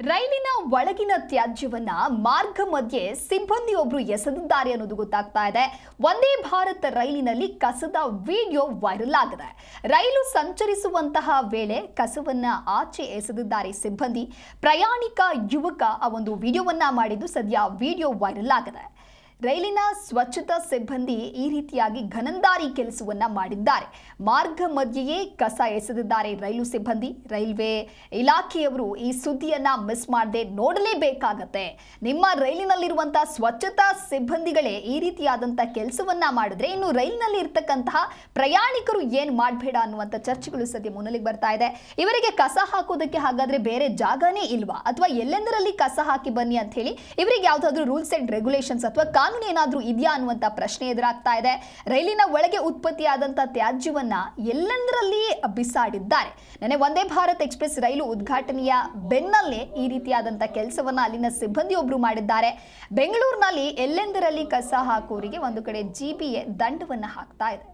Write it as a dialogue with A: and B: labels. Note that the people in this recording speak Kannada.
A: ರೈಲಿನ ಒಳಗಿನ ತ್ಯಾಜ್ಯವನ್ನ ಮಾರ್ಗ ಮಧ್ಯೆ ಸಿಬ್ಬಂದಿಯೊಬ್ರು ಎಸೆದಿದ್ದಾರೆ ಅನ್ನೋದು ಗೊತ್ತಾಗ್ತಾ ಇದೆ. ಒಂದೇ ಭಾರತ್ ರೈಲಿನಲ್ಲಿ ಕಸದ ವಿಡಿಯೋ ವೈರಲ್ ಆಗಿದೆ. ರೈಲು ಸಂಚರಿಸುವಂತಹ ವೇಳೆ ಕಸವನ್ನ ಆಚೆ ಎಸೆದಿದ್ದಾರೆ ಸಿಬ್ಬಂದಿ. ಪ್ರಯಾಣಿಕ ಯುವಕ ಆ ಒಂದು ವಿಡಿಯೋವನ್ನ ಮಾಡಿದ್ದು ಸದ್ಯ ವಿಡಿಯೋ ವೈರಲ್ ಆಗಿದೆ. ರೈಲಿನ ಸ್ವಚ್ಛತಾ ಸಿಬ್ಬಂದಿ ಈ ರೀತಿಯಾಗಿ ಘನಂದಾರಿ ಕೆಲಸವನ್ನ ಮಾಡಿದ್ದಾರೆ. ಮಾರ್ಗ ಮಧ್ಯೆಯೇ ಕಸ ಎಸೆದಿದ್ದಾರೆ ರೈಲು ಸಿಬ್ಬಂದಿ. ರೈಲ್ವೆ ಇಲಾಖೆಯವರು ಈ ಸುದ್ದಿಯನ್ನ ಮಿಸ್ ಮಾಡದೆ ನೋಡಲೇಬೇಕಾಗತ್ತೆ. ನಿಮ್ಮ ರೈಲಿನಲ್ಲಿರುವಂತಹ ಸ್ವಚ್ಛತಾ ಸಿಬ್ಬಂದಿಗಳೇ ಈ ರೀತಿಯಾದಂತಹ ಕೆಲಸವನ್ನ ಮಾಡಿದ್ರೆ ಇನ್ನು ರೈಲಿನಲ್ಲಿ ಇರ್ತಕ್ಕಂತಹ ಪ್ರಯಾಣಿಕರು ಏನ್ ಮಾಡಬೇಡ ಅನ್ನುವಂಥ ಚರ್ಚೆಗಳು ಸದ್ಯ ಮುನ್ನೆಲೆಗೆ ಬರ್ತಾ ಇದೆ. ಇವರಿಗೆ ಕಸ ಹಾಕೋದಕ್ಕೆ ಹಾಗಾದ್ರೆ ಬೇರೆ ಜಾಗನೇ ಇಲ್ವಾ? ಅಥವಾ ಎಲ್ಲೆಂದರಲ್ಲಿ ಕಸ ಹಾಕಿ ಬನ್ನಿ ಅಂತ ಹೇಳಿ, ಇವರಿಗೆ ಯಾವ್ದಾದ್ರು ರೂಲ್ಸ್ ಅಂಡ್ ರೆಗ್ಯುಲೇಷನ್ಸ್ ಅಥವಾ ಕಾನೂನು ಏನಾದರೂ ಇದೆಯಾ ಅನ್ನುವಂಥ ಪ್ರಶ್ನೆ ಎದುರಾಗ್ತಾ ಇದೆ. ರೈಲಿನ ಒಳಗೆ ಉತ್ಪತ್ತಿಯಾದಂಥ ತ್ಯಾಜ್ಯವನ್ನು ಎಲ್ಲೆಂದರಲ್ಲಿ ಬಿಸಾಡಿದ್ದಾರೆ? ನೆನೆ ವಂದೇ ಭಾರತ್ ಎಕ್ಸ್ಪ್ರೆಸ್ ರೈಲು ಉದ್ಘಾಟನೆಯ ಬೆನ್ನಲ್ಲೇ ಈ ರೀತಿಯಾದಂಥ ಕೆಲಸವನ್ನು ಅಲ್ಲಿನ ಸಿಬ್ಬಂದಿಯೊಬ್ಬರು ಮಾಡಿದ್ದಾರೆ. ಬೆಂಗಳೂರಿನಲ್ಲಿ ಎಲ್ಲೆಂದರಲ್ಲಿ ಕಸ ಹಾಕೋರಿಗೆ ಒಂದು ಕಡೆ ಜಿ ಪಿ ಎ ದಂಡವನ್ನು ಹಾಕ್ತಾ ಇದೆ.